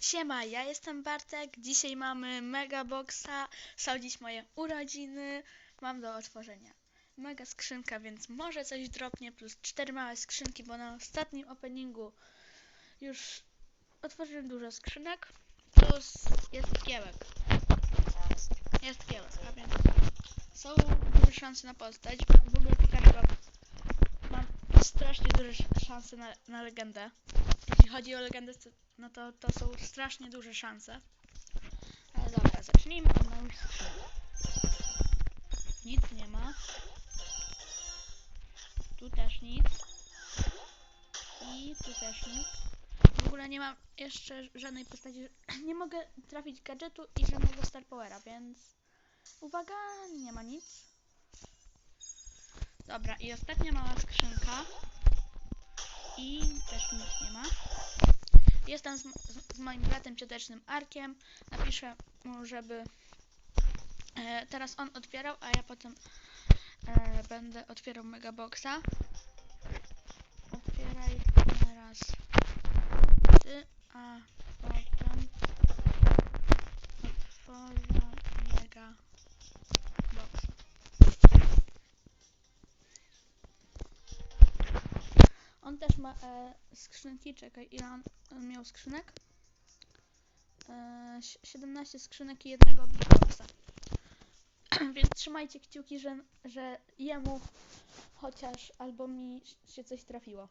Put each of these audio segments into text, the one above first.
Siema, ja jestem Bartek. Dzisiaj mamy Mega Boxa. Są dziś moje urodziny. Mam do otworzenia mega skrzynka, więc może coś dropnie. Plus cztery małe skrzynki, bo na ostatnim openingu już otworzyłem dużo skrzynek. Plus jest kiełek. Jest kiełek, a więc są duże szanse na postać. W ogóle Pikachu mam strasznie duże sz- szanse na, na legendę. Chodzi o legendę, no to, to są strasznie duże szanse. Ale dobra, zacznijmy od małych. Nic nie ma. Tu też nic. I tu też nic. W ogóle nie mam jeszcze żadnej postaci. Nie mogę trafić gadżetu i żadnego Star Powera, więc uwaga, nie ma nic. Dobra, i ostatnia mała skrzynka. Nic nie ma. Jestem z, z, z moim bratem ciotecznym Arkiem. Napiszę mu, żeby e, teraz on otwierał, a ja potem e, będę otwierał Megaboxa. On też ma e, skrzynki, czekaj, ile on, miał skrzynek? E, si- 17 skrzynek i jednego Bigboxa. Więc trzymajcie kciuki, że, że jemu chociaż albo mi się coś trafiło.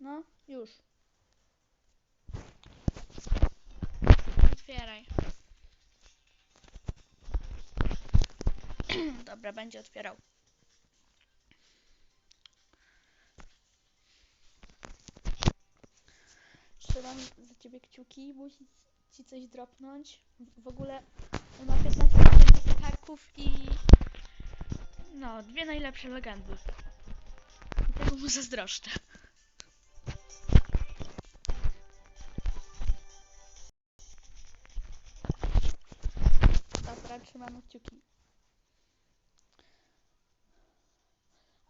No, już. Otwieraj. Dobra, będzie otwierał. Trzymam za ciebie kciuki, musi ci coś dropnąć. W- ogóle ma 15 tysięcy karków i no, dwie najlepsze legendy. I tego mu zazdroszczę. Dobra, trzymam kciuki.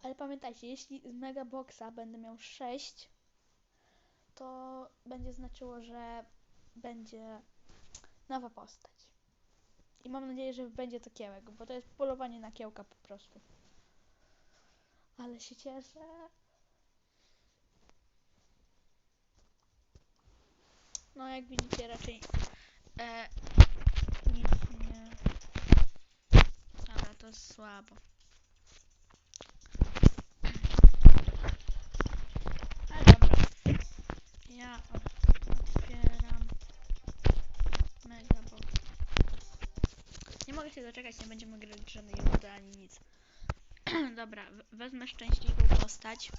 Ale pamiętajcie, jeśli z Mega Boxa będę miał 6, to będzie znaczyło, że będzie nowa postać. I mam nadzieję, że będzie to kiełek, bo to jest polowanie na kiełka po prostu. Ale się cieszę. No jak widzicie raczej e, nic nie... Dobra, to słabo. Ale dobra. Otwieram. Nie mogę się doczekać, nie będziemy grać żadnej rundy ani nic. dobra, we- wezmę szczęśliwą postać.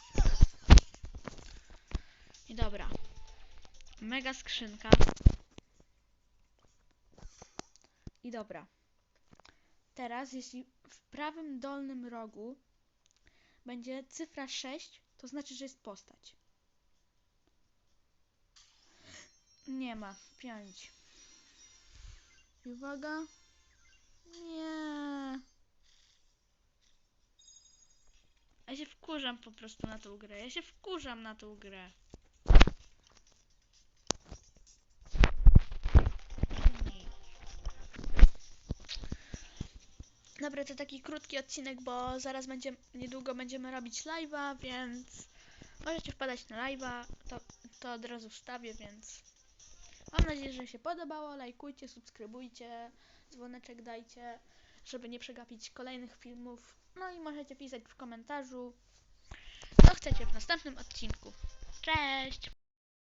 I dobra. Mega skrzynka. I dobra. Teraz, jeśli w prawym dolnym rogu będzie cyfra 6, to znaczy, że jest postać. Nie ma. 5. I uwaga. Nie. Ja się wkurzam po prostu na tą grę. Ja się wkurzam na tą grę. Dobra, to taki krótki odcinek, bo zaraz niedługo będziemy robić live'a, więc możecie wpadać na live'a, to, to od razu wstawię, więc mam nadzieję, że się podobało, lajkujcie, subskrybujcie, dzwoneczek dajcie, żeby nie przegapić kolejnych filmów, no i możecie pisać w komentarzu, co chcecie w następnym odcinku. Cześć!